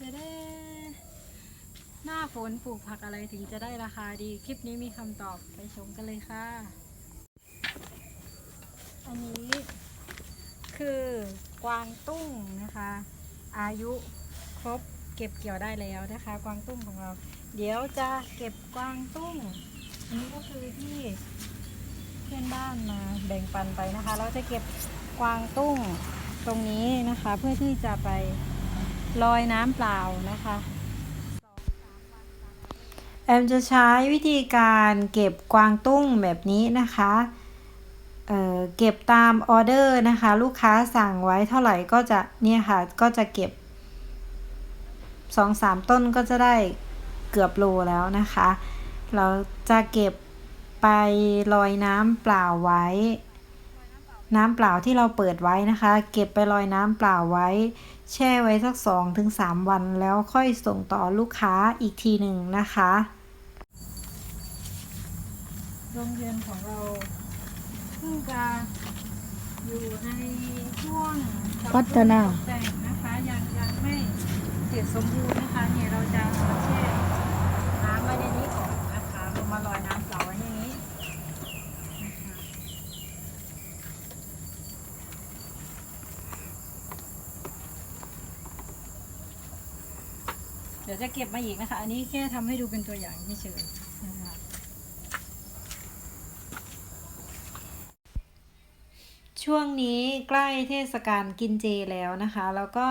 จะได้หน้าฝนปลูกผักอะไรถึงจะได้ราคาดี คลิปนี้มีคำตอบไปชมกันเลยค่ะ อันนี้คือกวางตุ้งนะคะ อายุครบเก็บเกี่ยวได้แล้วนะคะ กวางตุ้งของเรา เดี๋ยวจะเก็บกวางตุ้งอันนี้ก็คือที่เพื่อนบ้านมาแบ่งปันไปนะคะ เราจะเก็บกวางตุ้งตรงนี้นะคะ เพื่อที่จะไป ลอยน้ำเปล่านะคะแอมจะใช้วิธีการเก็บกวางตุ้งแบบนี้นะคะเเก็บตามออเดอร์นะคะ ลูกค้าสั่งไว้เท่าไหร่ก็จะเนี่ยค่ะก็จะเก็บสองสามต้นก็จะได้เกือบโลแล้วนะคะ เราจะเก็บไปลอยน้ำเปล่าไว้ น้ำเปล่าที่เราเปิดไว้นะคะ เก็บไปลอยน้ำเปล่าไว้ แช่ไว้สักสองถึงสามวันแล้วค่อยส่งต่อลูกค้าอีกทีหนึ่งนะคะโรงเรียนของเราเพิ่งจะอยู่ในช่วงพัฒนาตกแต่งนะคะยังยังไม่เสร็จสมบูรณ์นะคะเนี่ยเราจะมาแช่น้ำไว้ในนี้ก่อนนะคะเรามาลอยน้ำเปล่าไว้ในนี้นะคะเดี๋ยวจะเก็บมาอีกนะคะ อันนี้แค่ทำให้ดูเป็นตัวอย่างเฉยๆนะคะช่วงนี้ใกล้เทศกาลกินเจแล้วนะคะ แล้วก็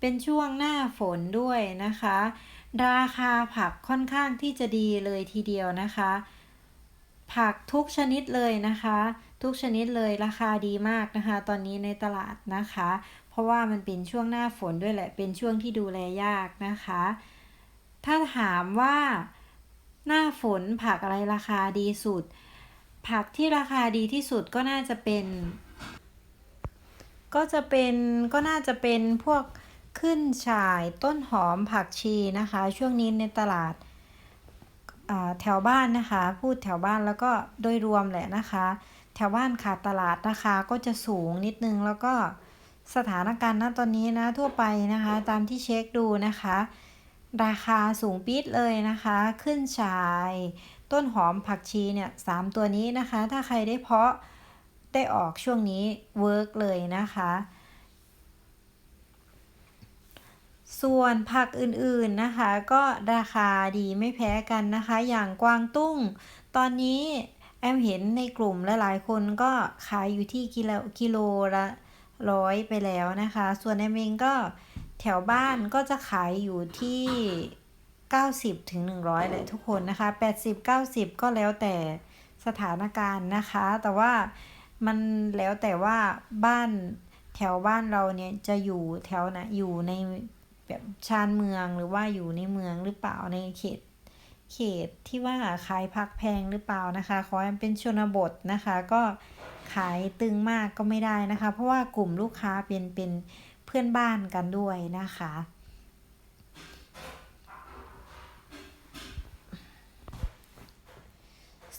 เป็นช่วงหน้าฝนด้วยนะคะ ราคาผักค่อนข้างที่จะดีเลยทีเดียวนะคะ ผักทุกชนิดเลยนะคะ ทุกชนิดเลยราคาดีมากนะคะ ตอนนี้ในตลาดนะคะ เพราะว่ามันเป็นช่วงหน้าฝนด้วยแหละเป็นช่วงที่ดูแลยากนะคะ ถ้าถามว่าหน้าฝนผักอะไรราคาดีสุด ผักที่ราคาดีที่สุดก็น่าจะเป็น ก็จะเป็นก็น่าจะเป็นพวกขึ้นฉ่ายต้นหอมผักชีนะคะ ช่วงนี้ในตลาดาแถวบ้านนะคะ พูดแถวบ้านแล้วก็โดยรวมแหละนะคะ แถวบ้านขาดตลาดราคาก็จะสูงนิดนึงแล้วก็สถานการณ์ณตอนนี้นะทั่วไปนะคะ ตามที่เช็คดูนะคะ ราคาสูงปี๊ดเลยนะคะ ขึ้นฉ่าย ต้นหอมผักชีเนี่ยสามตัวนี้นะคะ ถ้าใครได้เพาะได้ออกช่วงนี้เวิร์กเลยนะคะ ส่วนผักอื่นๆนะคะ ก็ราคาดีไม่แพ้กันนะคะ อย่างกวางตุ้ง ตอนนี้แอมเห็นในกลุ่มลหลายๆคนก็ขายอยู่ที่กิโลกิโลละร้อยไปแล้วนะคะ ส่วนแอมเองก็ แถวบ้านก็จะขายอยู่ที่ 90ถึง100เลยทุกคนนะคะ 80 90 ก็แล้วแต่สถานการณ์นะคะ แต่ว่ามันแล้วแต่ว่าบ้านแถวบ้านเราเนี่ยจะอยู่แถวไหนะอยู่ในแบบชานเมืองหรือว่าอยู่ในเมืองหรือเปล่าในเขตเขตที่ว่าขายพักแพงหรือเปล่านะคะ ขอให้เป็นชนบทนะคะ ก็ขายตึงมากก็ไม่ได้นะคะ เพราะว่ากลุ่มลูกค้าเป็นเป็น เพื่อนบ้านกันด้วยนะคะ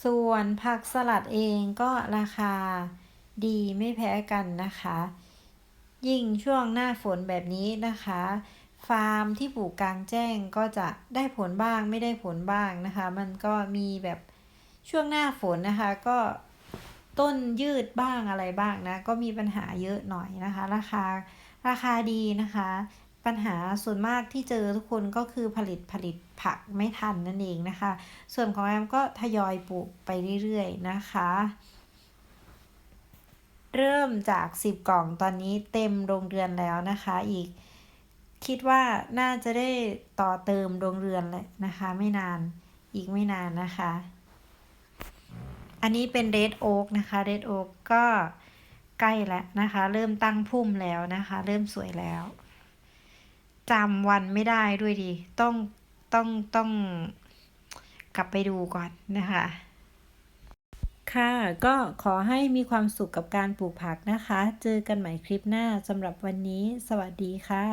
ส่วนผักสลัดเองก็ราคาดีไม่แพ้กันนะคะ ยิ่งช่วงหน้าฝนแบบนี้นะคะ ฟาร์มที่ปลูกกลางแจ้งก็จะได้ผลบ้างไม่ได้ผลบ้างนะคะ มันก็มีแบบช่วงหน้าฝนนะคะก็ต้นยืดบ้างอะไรบ้างนะ ก็มีปัญหาเยอะหน่อยนะคะ ราคา ราคาดีนะคะ ปัญหาส่วนมากที่เจอทุกคนก็คือผลิตผลิตผักไม่ทันนั่นเองนะคะ ส่วนของแอมก็ทยอยปลูกไปเรื่อยๆนะคะ เริ่มจาก 10 กล่องตอนนี้เต็มโรงเรือนแล้วนะคะอีกคิดว่าน่าจะได้ต่อเติมโรงเรือนเลยนะคะ ไม่นานอีกไม่นานนะคะ อันนี้เป็นเรดโอ๊กนะคะเรดโอ๊กก็ ใกล้แล้วนะคะ เริ่มตั้งพุ่มแล้วนะคะ เริ่มสวยแล้วจำวันไม่ได้ด้วยดี ต้องต้องต้องกลับไปดูก่อนนะคะ ค่ะก็ขอให้มีความสุขกับการปลูกผักนะคะ เจอกันใหม่คลิปหน้าสำหรับวันนี้ สวัสดีค่ะ